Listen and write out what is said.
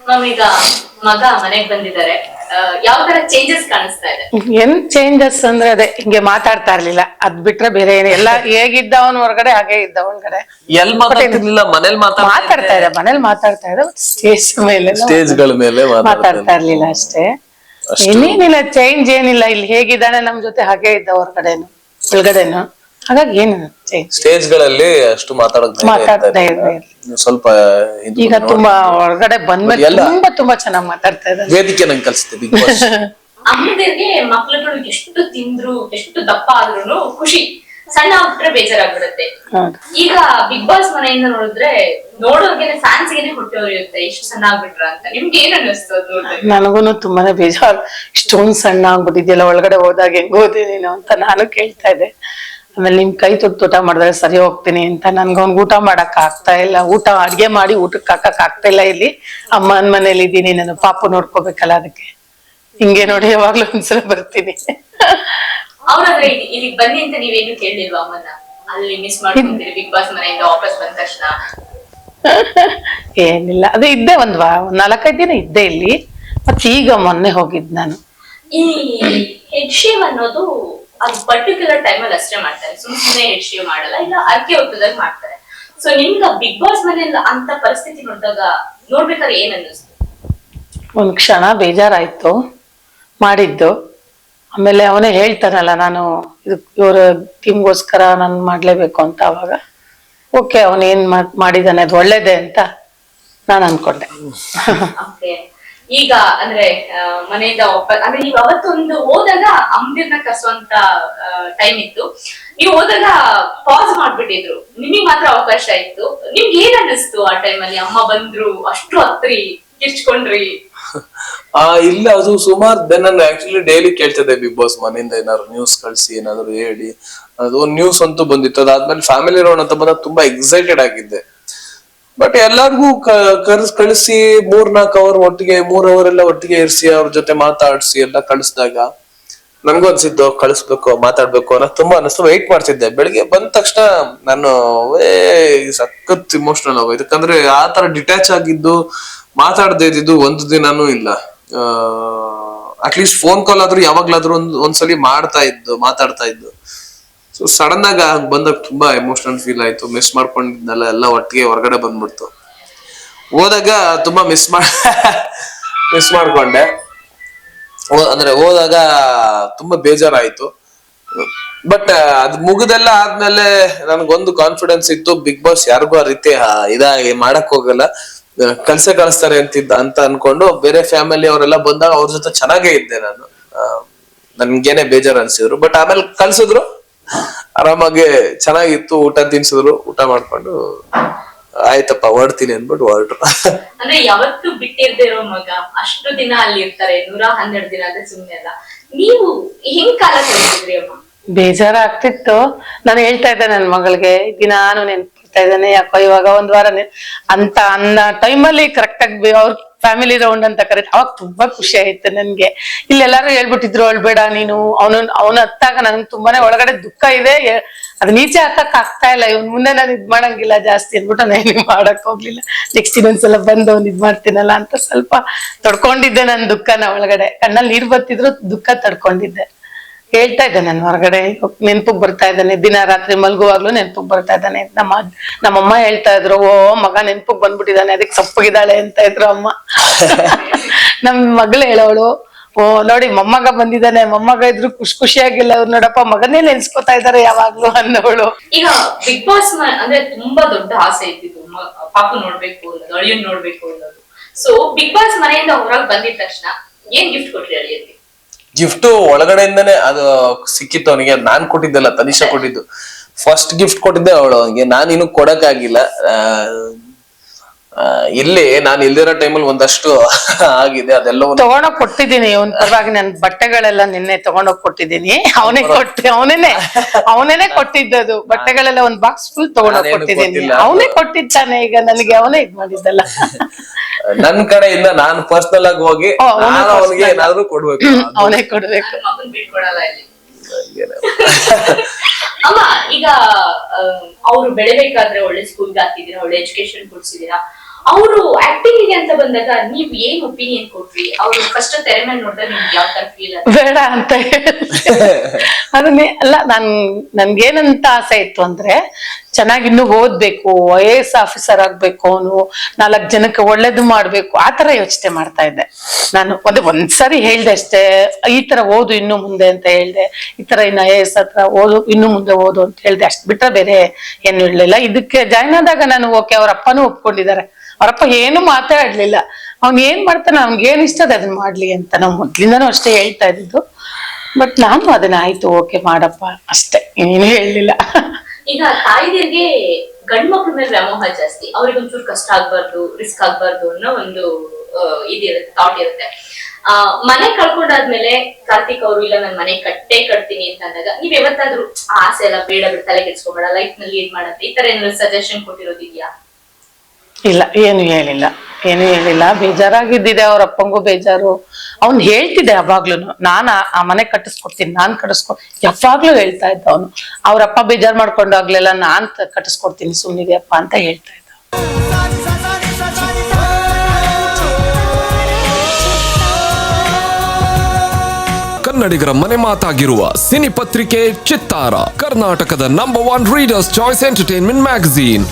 Ma'am ಈಗ ಮಗ ಮನೆಗ್ ಬಂದಿದ್ದಾರೆ. ಯಾವ ತರ ಚೇಂಜಸ್ ಕಾಣಿಸ್ತಾ ಇದೆ? ಏನ್ ಚೇಂಜಸ್ ಅಂದ್ರೆ ಅದೇ ಹಿಂಗೆ ಮಾತಾಡ್ತಾ ಇರ್ಲಿಲ್ಲ. ಅದ್ ಬಿಟ್ರೆ ಬೇರೆ ಏನು ಎಲ್ಲ ಹೇಗಿದ್ದವನ್ ಹೊರಗಡೆ ಹಾಗೆ ಇದ್ದವನ್ ಕಡೆ. ಎಲ್ ಮಾತಾಡ್ತಿರ್ಲಿಲ್ಲ ಮನೇಲಿ ಮಾತಾಡ್ತಾ ಇದೆ ಮನೇಲಿ ಮಾತಾಡ್ತಾ ಇದ್ದ ಸ್ಟೇಜ್ ಮೇಲೆ ಮೇಲೆ ಮಾತಾಡ್ತಾ ಇರ್ಲಿಲ್ಲ ಅಷ್ಟೇ. ಇನ್ನೇನಿಲ್ಲ ಚೇಂಜ್ ಏನಿಲ್ಲ ಇಲ್ಲಿ ಹೇಗಿದ್ದಾನೆ ನಮ್ ಜೊತೆ ಹಾಗೆ ಇದ್ದ ಹೊರಗಡೆನು ಒಳಗಡೆನು ಹಾಗಾಗಿ ಏನು ಸ್ಟೇಜ್ಗಳಲ್ಲಿ ಅಷ್ಟು ಮಾತಾಡಕ್ ಧೈರ್ಯ ಇರ್ತಾ ಇರ್ಲಿಲ್ಲ. ಸ್ವಲ್ಪ ಇದು ಈಗ ತುಂಬಾ ಹೊರಗಡೆ ಬಂದ್ಮೇಲೆ ಎಲ್ಲ- ತುಂಬಾ ತುಂಬಾ ಚೆನ್ನಾಗಿ ಮಾತಾಡ್ತಾ ಇದ್ದಾರೆ. ವೇದಿಕೆ ನಂಗೆ ಕಲಿಸುತ್ತೆ ಬಿಗ್ ಬಾಸ್ ಅಮ್ಮಂದಿರ್ಗೆ ಮಕ್ಳುಗಳು ಎಷ್ಟು ತಿಂದ್ರು ಎಷ್ಟು ದಪ್ಪ ಆದ್ರೂ ಖುಷಿ. ಸಣ್ಣ ಆಗ್ಬಿಟ್ರೆ ಬೇಜಾರಾಗ್ಬಿಡುತ್ತೆ. ಹೌದು. ಈಗ ಬಿಗ್ ಬಾಸ್ ಮನೆಯಿಂದ ನೋಡಿದ್ರೆ ನೋಡೋರ್ಗೆನೆ ಫ್ಯಾನ್ಸ್ ಗೆನೆ ಹೊಟ್ಟೆ ಉರಿಯುತ್ತೆ ಇಷ್ಟು ಸಣ್ಣ ಆಗ್ಬಿಟ್ರ ಅಂತ. ನಿಮ್ಗೆ ಏನ್ ಅನ್ನಿಸ್ತು ಅದ್ ನೋಡಿದ್ರೆ ನನಗೂನು ತುಂಬಾನೇ ಬೇಜಾರು. ಇಷ್ಟೊಂದ್ ಸಣ್ಣ ಆಗ್ಬಿಟ್ಟಿದ್ಯಲ್ಲ ಒಳಗಡೆ ಹೋದಾಗ ಹೆಂಗ್ ಹೋದೆ ನೀನು ಅಂತ ನಾನು ಕೇಳ್ತಾ ಇದ್ದೆ. ಆಮೇಲೆ ನಿಮ್ ಕೈ ತೊಟ್ಟು ಊಟ ಮಾಡಿದ್ರೆ ಸರಿ ಹೋಗ್ತೀನಿ ಅಂತ ನನ್ಗೊಂದು ಊಟ ಮಾಡಕ್ ಆಗ್ತಾ ಇಲ್ಲ. ಊಟ ಅಡ್ಗೆ ಮಾಡಿ ಊಟಕ್ಕೆ ಹಾಕಕ್ ಆಗ್ತಾ ಇಲ್ಲ ಇಲ್ಲಿ. ಅಮ್ಮನ ಮನೇಲಿ ಇದ್ದೀನಿ ನಾನು ಪಾಪು ನೋಡ್ಕೋಬೇಕಲ್ಲ ಅದಕ್ಕೆ. ಹಿಂಗೆ ನೋಡಿ ಯಾವಾಗ್ಲೂ ಒಂದ್ಸಲ ಬರ್ತೀನಿ. ಅವ್ರಾದ್ರೆ ಇಲ್ಲಿ ಬನ್ನಿ ಅಂತ ನೀವೇನು ಕೇಳಿಲ್ವಾ ಅಮ್ಮನ್ನ? ಅಲ್ಲಿ ಮಿಸ್ ಮಾಡ್ಕೊಂತೀರಿ ಬಿಗ್ ಬಾಸ್ ಮನೆಯಿಂದ ವಾಪಸ್ ಬಂದ ತಕ್ಷಣ. ಏನಿಲ್ಲ ಅದೇ ಇದ್ದೆ ಒಂದ್ ವಾ ಒಂದ್ ನಾಲ್ಕೈದು ದಿನ ಇದ್ದೆ ಇಲ್ಲಿ. ಮತ್ತೆ ಈಗ ಮೊನ್ನೆ ಹೋಗಿದ್ ನಾನು. ಈ ಹೆಡ್ ಶೇವ್ ಅನ್ನೋದು ಅದು ಪರ್ಟಿಕ್ಯುಲರ್ ಟೈಮಲ್ಲಿ ಅಷ್ಟೇ ಮಾಡ್ತಾರೆ. ಸುಮ್ ಸುಮ್ಮನೆ ಶೇವ್ ಮಾಡಲ್ಲ ಇಲ್ಲ ಅರ್ಕೆ ಹೊತ್ತದಾಗ ಮಾಡ್ತಾರೆ. ಸೊ ನಿಮ್ಗೆ ಬಿಗ್ ಬಾಸ್ ಮನೆಯಲ್ಲಿ ಅಂತ ಪರಿಸ್ಥಿತಿ ನೋಡಿದಾಗ ನೋಡ್ಬೇಕಾದ್ರೆ ಏನ್ ಅನ್ನಿಸ್ತು? ಒಂದ್ ಕ್ಷಣ ಬೇಜಾರಾಯ್ತು ಮಾಡಿದ್ದು. ಆಮೇಲೆ ಅವನೇ ಹೇಳ್ತಾನಲ್ಲ ನಾನು ಇದು ಇವ್ರ ಟೀಮ್ಗೋಸ್ಕರ ನಾನು ಮಾಡ್ಲೇಬೇಕು ಅಂತ ಅವಾಗ. ಓಕೆ ಅವನೇನ್ ಮಾಡಿದಾನೆ ಅದು ಒಳ್ಳೇದೇ ಅಂತ ನಾನು ಅನ್ಕೊಂಡೆ. ಓಕೆ ಈಗ ಅಂದ್ರೆ ಮನೆಯಿಂದ ಅಂದ್ರೆ ನೀವು ಅವತ್ತೊಂದು ಓದಾಗ ಅಮ್ದಿರ್ನ ಕಸುವಂತ ಟೈಮ್ ಇತ್ತು. ನೀವು ಓದಾಗ ಪಾಸ್ ಮಾಡ್ಬಿಟ್ಟಿದ್ರು. ನಿಮಗೆ ಮಾತ್ರ ಅವಕಾಶ ಇತ್ತು. ನಿಮ್ಗೆ ಏನ್ ಅನ್ನಿಸ್ತು ಆ ಟೈಮಲ್ಲಿ ಅಮ್ಮ ಬಂದ್ರು, ಅಷ್ಟು ಹತ್ರಿ ಕಿರ್ಚ್ಕೊಂಡ್ರಿ. ಆ, ಇಲ್ಲ, ಅದು ಸುಮಾರು ನಾನು ಆಕ್ಚುಲಿ ಡೈಲಿ ಕೇಳ್ತದೆ ಬಿಗ್ ಬಾಸ್ ಮನೆಯಿಂದ ಏನಾದ್ರು ನ್ಯೂಸ್ ಕಳ್ಸಿ, ಏನಾದ್ರು ಹೇಳಿ. ಅದು ನ್ಯೂಸ್ ಅಂತೂ ಬಂದಿತ್ತು. ಅದಾದ್ಮೇಲೆ ಫ್ಯಾಮಿಲಿ ರೌಂಡ್ ಅಂತ ಬಂದಾಗ ತುಂಬಾ ಎಕ್ಸೈಟೆಡ್ ಆಗಿದ್ದೆ. ಬಟ್ ಎಲ್ಲಾರ್ಗೂ ಕರ್ಸ್, ಕಳಿಸಿ ಮೂರ್ ನಾಲ್ಕು ಅವರ್ ಒಟ್ಟಿಗೆ, ಮೂರ್ ಅವರ್ ಎಲ್ಲ ಒಟ್ಟಿಗೆ ಇರಿಸಿ, ಅವ್ರ ಜೊತೆ ಮಾತಾಡ್ಸಿ ಎಲ್ಲ ಕಳಿಸಿದಾಗ ನನ್ಗೂ ಅನ್ಸಿದ್ದು ಕಳಿಸ್ಬೇಕು, ಮಾತಾಡ್ಬೇಕು ಅನ್ನೋ ತುಂಬಾ ಅನಿಸ್ತು. ವೆಯ್ಟ್ ಮಾಡ್ತಿದ್ದೆ. ಬೆಳಿಗ್ಗೆ ಬಂದ ತಕ್ಷಣ ನಾನು ಏ ಸಖತ್ ಇಮೋಷನಲ್ ಆಗೋಯ್ತು. ಯಾಕಂದ್ರೆ ಆ ತರ ಡಿಟ್ಯಾಚ್ ಆಗಿದ್ದು, ಮಾತಾಡದೇ ಇದ್ದಿದ್ದು ಒಂದು ದಿನಾನೂ ಇಲ್ಲ. ಅಟ್ಲೀಸ್ಟ್ ಫೋನ್ ಕಾಲ್ ಆದ್ರೂ ಯಾವಾಗ್ಲಾದ್ರೂ ಒಂದ್, ಒಂದ್ಸಲಿ ಮಾಡ್ತಾ ಇದ್ದು, ಮಾತಾಡ್ತಾ ಇದ್ದು. ಸೊ ಸಡನ್ ಆಗಿ ಹಂಗ್ ಬಂದಾಗ ತುಂಬಾ ಎಮೋಷನಲ್ ಫೀಲ್ ಆಯ್ತು. ಮಿಸ್ ಮಾಡ್ಕೊಂಡಿದ್ನಲ್ಲ, ಎಲ್ಲ ಒಟ್ಟಿಗೆ ಹೊರಗಡೆ ಬಂದ್ಬಿಡ್ತು. ಹೋದಾಗ ತುಂಬಾ ಮಿಸ್ ಮಾಡ್ ಮಿಸ್ ಮಾಡ್ಕೊಂಡೆ. ಅಂದ್ರೆ ಹೋದಾಗ ತುಂಬಾ ಬೇಜಾರಾಯ್ತು. ಬಟ್ ಅದ್ ಮುಗಿದೆಲ್ಲ ಆದ್ಮೇಲೆ ನನ್ಗೊಂದು ಕಾನ್ಫಿಡೆನ್ಸ್ ಇತ್ತು. ಬಿಗ್ ಬಾಸ್ ಯಾರಿಗೂ ಆ ರೀತಿ ಇದಾಗಿ ಮಾಡಕ್ ಹೋಗಲ್ಲ. ಕಲ್ಸೆ ಕಳ್ಸೇ ಕಳಿಸ್ತಾರೆ ಅಂತಿದ್ದ, ಅಂತ ಅನ್ಕೊಂಡು ಬೇರೆ ಫ್ಯಾಮಿಲಿ ಅವರೆಲ್ಲ ಬಂದಾಗ ಅವ್ರ ಜೊತೆ ಚೆನ್ನಾಗೇ ಇದ್ದೆ ನಾನು. ನನ್ಗೇನೆ ಬೇಜಾರ್ ಅನ್ಸಿದ್ರು. ಬಟ್ ಆಮೇಲೆ ಕಳ್ಸಿದ್ರು. ಆರಾಮಾಗಿ ಚೆನ್ನಾಗಿತ್ತು ಊಟ ತಿನ್ಸಿದ್ರು ಊಟ ಮಾಡ್ಕೊಂಡು ಆಯ್ತಪ್ಪ ಹೊರಡ್ತೀನಿ ಅಂದ್ಬಿಟ್ಟು ಹೊರಟ್ರು. ಅಂದ್ರೆ ಯಾವತ್ತು ಬಿಟ್ಟಿರ್ದೇ ಇರೋ ಮಗ ಅಷ್ಟು ದಿನ ಅಲ್ಲಿ ಇರ್ತಾರೆ ನೂರ ಹನ್ನೆರಡು ದಿನ ಅಂದ್ರೆ ಸುಮ್ನೆ ಅಲ್ಲ. ನೀವು ಹೆಂಗ್ ಕಾಲ ಕಳಿಸಿದ್ರಿ ಅಮ್ಮ? ಬೇಜಾರಾಗ್ತಿತ್ತು. ನಾನು ಹೇಳ್ತಾ ಇದ್ದೆ ನನ್ನ ಮಗಳಿಗೆ ದಿನಾನು ನೆನ್ಪಿಡ್ತಾ ಇದ್ದಾನೆ ಯಾಕೋ ಇವಾಗ ಒಂದ್ ವಾರ ಅಂತ ಅನ್ನ ಟೈಮಲ್ಲಿ ಕರೆಕ್ಟ್ ಆಗಿ ಅವ್ರ ಫ್ಯಾಮಿಲಿ ರೌಂಡ್ ಅಂತ ಕರೆಕ್ಟ್ ಅವಾಗ ತುಂಬಾ ಖುಷಿ ಆಯ್ತು ನನ್ಗೆ. ಇಲ್ಲೆಲ್ಲಾರು ಹೇಳ್ಬಿಟ್ಟಿದ್ರು ಅಳ್ಬೇಡ ನೀನು, ಅವನು, ಅವನ ಹತ್ತಾಗ ನನ್ಗೆ ತುಂಬಾನೇ ಒಳಗಡೆ ದುಃಖ ಇದೆ ಅದು ನೀಚೆ ಹಾಕಕ್ ಆಗ್ತಾ ಇಲ್ಲ, ಇವ್ನ ಮುಂದೆ ನಾನು ಇದ್ ಮಾಡಂಗಿಲ್ಲ ಜಾಸ್ತಿ ಅಂದ್ಬಿಟ್ಟು ನಾನು ಮಾಡಕ್ ಹೋಗ್ಲಿಲ್ಲ. ನೆಕ್ಸ್ಟ್ ಇನ್ನೊಂದ್ಸಲ ಬಂದು ಅವ್ನು ಇದ್ ಮಾಡ್ತೀನಲ್ಲ ಅಂತ ಸ್ವಲ್ಪ ತಡ್ಕೊಂಡಿದ್ದೆ ನನ್ ದುಃಖನ ಒಳಗಡೆ. ಕಣ್ಣಲ್ಲಿ ನೀರ್ ಬರ್ತಿದ್ರು ದುಃಖ ತಡ್ಕೊಂಡಿದ್ದೆ. ಹೇಳ್ತಾ ಇದ್ದೆ ನಾನು ಹೊರಗಡೆ. ನೆನ್ಪಿಗೆ ಬರ್ತಾ ಇದ್ದಾನೆ. ದಿನ ರಾತ್ರಿ ಮಲ್ಗುವಾಗ್ಲೂ ನೆನ್ಪಿಗೆ ಬರ್ತಾ ಇದ್ದಾನೆ. ನಮ್ಮ ನಮ್ಮಮ್ಮ ಹೇಳ್ತಾ ಇದ್ರು ಓ ಮಗ ನೆನ್ಪಿಗೆ ಬಂದ್ಬಿಟ್ಟಿದ್ದಾನೆ. ಅದಕ್ಕೆ ಸಪ್ಪಗಿದ್ದಾಳೆ ಅಂತ ಇದ್ರು ಅಮ್ಮ. ನಮ್ ಮಗಳು ಹೇಳೋಳು ಓ ನೋಡಿ ಮೊಮ್ಮಗ ಬಂದಿದ್ದಾನೆ. ಮೊಮ್ಮಗ ಇದ್ರು ಖುಷಿ ಖುಷಿಯಾಗಿಲ್ಲ. ಅವ್ರು ನೋಡಪ್ಪ ಮಗನೇ ನೆನ್ಸ್ಕೊತಾ ಇದಾರೆ ಯಾವಾಗ್ಲೂ ಅನ್ನೋಳು. ಈಗ ಬಿಗ್ ಬಾಸ್ ಅಂದ್ರೆ ತುಂಬಾ ದೊಡ್ಡ ಆಸೆ ಇದ್ದಿದ್ದು ಪಾಪ ನೋಡ್ಬೇಕು ಅನ್ನೋದು ಅಳಿಯನ್ ನೋಡ್ಬೇಕು ಅನ್ನೋದು. ಸೊ ಬಿಗ್ ಬಾಸ್ ಮನೆಯಿಂದ ಹೊರಗೆ ಬಂದಿದ ತಕ್ಷಣ ಏನ್ ಗಿಫ್ಟ್ ಕೊಟ್ರಿ ಅಳಿಯನ್ಗೆ? ಗಿಫ್ಟ್ ಒಳಗಡೆಯಿಂದನೇ ಅದು ಸಿಕ್ಕಿತ್ತು ಅವನಿಗೆ. ನಾನ್ ಕೊಟ್ಟಿದ್ದಲ್ಲ, ತನಿಷಾ ಕೊಟ್ಟಿದ್ದು. ಫಸ್ಟ್ ಗಿಫ್ಟ್ ಕೊಟ್ಟಿದ್ದೆ ಅವಳು ಅವನಿಗೆ. ನಾನು ಇನ್ನು ಕೊಡಕ್ಕಾಗಿಲ್ಲ. ಇಲ್ಲಿ ನಾನು ಇಲ್ದಿರೋ ಟೈಮಲ್ಲಿ ಒಂದಷ್ಟು ಆಗಿದೆ ಅದೆಲ್ಲವೂ ತಗೊಂಡೋಗ್ ಕೊಟ್ಟಿದ್ದೀನಿ. ಒಂದ್ ಪರವಾಗಿ ನನ್ ಬಟ್ಟೆಗಳೆಲ್ಲ ನಿನ್ನೆ ತಗೊಂಡೋಗ್ ಕೊಟ್ಟಿದ್ದೀನಿ. ಅವನೇ ಕೊಟ್ಟಿ ಅವನೇನೆ. ಅವನೇನೆ ಕೊಟ್ಟಿದ್ದದು. ಬಟ್ಟೆಗಳೆಲ್ಲ ಒಂದ್ ಬಾಕ್ಸ್ ಫುಲ್ ತಗೊಂಡೋಗ್ ನಾನೇನು ಕೊಟ್ಟಿದ್ದೀನಿ. ಕೊಟ್ಟಿಲ್ಲ. ಅವನೇ ಕೊಟ್ಟಿದ್ದಾನೆ. ಈಗ ನನಗೆ ಅವನೇ ಇದ್ ಮಾಡಿದ್ದಲ್ಲ. ನನ್ ಕಡೆಯಿಂದ ನಾನು ಪರ್ಸನಲ್ ಆಗಿ ಹೋಗಿ ಓ, ಅವ್ನು ನಾನು ಅವನಿಗೆ personal. ಏನಾದ್ರೂ ಕೊಡ್ಬೇಕು. ಅವನೇ ಕೊಡ್ಬೇಕು. ನನ್ನ ಮಗನ್ ಬಿಟ್ಕೊಡಲ್ಲ ಇಲ್ಲಿ. ಹಂಗೇನೆ. ಅಮ್ಮ ಈಗ ಅವ್ರು ಬೆಳಿಬೇಕಾದ್ರೆ ಒಳ್ಳೆ ಸ್ಕೂಲ್ಗೆ ಹಾಕಿದೀರಾ ಒಳ್ಳೆ ಎಜುಕೇಶನ್ ಕೊಡ್ಸಿದೀರಾ ಅವರು ಆಕ್ಟಿಂಗ್ಗೆ ಅಂತ ಬಂದಾಗ ನೀವು ಏನ್ ಒಪಿನಿಯನ್ ಕೊಟ್ರಿ? ಅವ್ರು ಫಸ್ಟ್ ತೆರೆ ಮೇಲೆ ನೋಡಿದ್ರೆ ನಿಮ್ಗೆ ಯಾವ ತರ ಫೀಲ್ ಬೇಡ ಅಂತ ಅದನ್ನೇ, ಅಲ್ಲ, ನನ್ ಏನಂತ ಆಸೆ ಇತ್ತು ಅಂದ್ರೆ ಚೆನ್ನಾಗಿ ಇನ್ನು ಓದ್ಬೇಕು ಐ ಎ ಎಸ್ ಆಫೀಸರ್ ಆಗ್ಬೇಕು ಅವನು, ನಾಲ್ಕು ಜನಕ್ಕೆ ಒಳ್ಳೇದು ಮಾಡ್ಬೇಕು, ಆ ತರ ಯೋಚನೆ ಮಾಡ್ತಾ ಇದ್ದೆ. ನಾನು ಅದೇ ಒಂದ್ಸರಿ ಹೇಳ್ದೆ ಅಷ್ಟೇ, ಈ ತರ ಓದು ಇನ್ನು ಮುಂದೆ ಅಂತ ಹೇಳ್ದೆ, ಈ ತರ ಇನ್ನು ಐ ಎ ಎಸ್ ಹತ್ರ ಓದು, ಇನ್ನು ಮುಂದೆ ಓದು ಅಂತ ಹೇಳ್ದೆ. ಅಷ್ಟು ಬಿಟ್ರೆ ಬೇರೆ ಏನು ಹೇಳಲಿಲ್ಲ. ಇದಕ್ಕೆ ಜಾಯ್ನ್ ಆದಾಗ ನಾನು ಓಕೆ ಅವ್ರ ಅಪ್ಪನೂ ಒಪ್ಕೊಂಡಿದ್ದಾರೆ. ಅವರಪ್ಪ ಏನು ಮಾತಾಡ್ಲಿಲ್ಲ. ಅವ್ನ್ ಏನ್ ಮಾಡ್ತಾನೆ ಅವ್ನ್ಗೆ ಏನ್ ಇಷ್ಟ ಅದ ಅದನ್ನ ಮಾಡ್ಲಿ ಅಂತ ನಾವು ಮೊದ್ಲಿಂದಾನು ಅಷ್ಟೇ ಹೇಳ್ತಾ ಇದ್ದಿದ್ದು. ಬಟ್ ನಾನು ಅದನ್ನ ಆಯ್ತು ಓಕೆ ಮಾಡಪ್ಪ. ಅಷ್ಟೇ, ಏನು ಹೇಳಲಿಲ್ಲ. ಈಗ ತಾಯಿದಿರಿಗೆ ಗಂಡ್ ಮಕ್ಳ ಮೇಲೆ ವ್ಯಾಮೋಹ ಜಾಸ್ತಿ. ಅವ್ರಿಗೆ ಒಂಚೂರು ಕಷ್ಟ ಆಗ್ಬಾರ್ದು ರಿಸ್ಕ್ ಆಗ್ಬಾರ್ದು ಅನ್ನೋ ಒಂದು ಇದಿರುತ್ತೆ ಥಾಟ್ ಇರುತ್ತೆ. ಆ, ಮನೆ ಕಳ್ಕೊಂಡಾದ್ಮೇಲೆ ಕಾರ್ತಿಕ್ ಅವರು, ಇಲ್ಲ, ನಾನು ಮನೆ ಕಟ್ಟೆ ಕಟ್ತೀನಿ ಅಂತ ಅಂದಾಗ, ನೀವ್ ಯಾವತ್ತಾದ್ರೂ ಆಸೆ ಎಲ್ಲ ಬೇಡ ಬಿಡ, ತಲೆ ಕೆಡ್ಸ್ಕೊಬೇಡ ಲೈಫ್ನಲ್ಲಿ ಏನ್ ಮಾಡತ್ತೆ, ಈ ತರ ಏನಾದ್ರು ಸಜೆಷನ್ ಕೊಟ್ಟಿರೋದಿದ್ಯಾ? ಇಲ್ಲ, ಏನು ಹೇಳಿಲ್ಲ. ಏನು ಹೇಳಿಲ್ಲ. ಬೇಜಾರಾಗಿದ್ದಿದೆ ಅವ್ರ ಅಪ್ಪಂಗೂ ಬೇಜಾರು. ಅವ್ನ್ ಹೇಳ್ತಿದ್ದೆ ಯಾವಾಗ್ಲೂ. ನಾನ್ ಆ- ಮನೆ ಕಟ್ಟಿಸ್ಕೊಡ್ತೀನಿ, ನಾನ್ ಕಟ್ಟಿಸ್ಕೊ ಯಾವಾಗ್ಲೂ ಹೇಳ್ತಾ ಇದ್ದ ಅವನು. ಅವ್ರ ಅಪ್ಪ ಬೇಜಾರ್ ಮಾಡ್ಕೊಂಡಾಗ್ಲೆಲ್ಲ ನಾನ್ ಕಟ್ಟಿಸ್ಕೊಡ್ತೀನಿ ಸುಮ್ಮನಿದೆ ಅಪ್ಪ ಅಂತ ಹೇಳ್ತಾ ಇದ್ದ ಕನ್ನಡಿಗರ ಮನೆ ಮಾತಾಗಿರುವ ಸಿನಿ ಪತ್ರಿಕೆ ಚಿತ್ತಾರ, ಕರ್ನಾಟಕದ number one readers choice entertainment magazine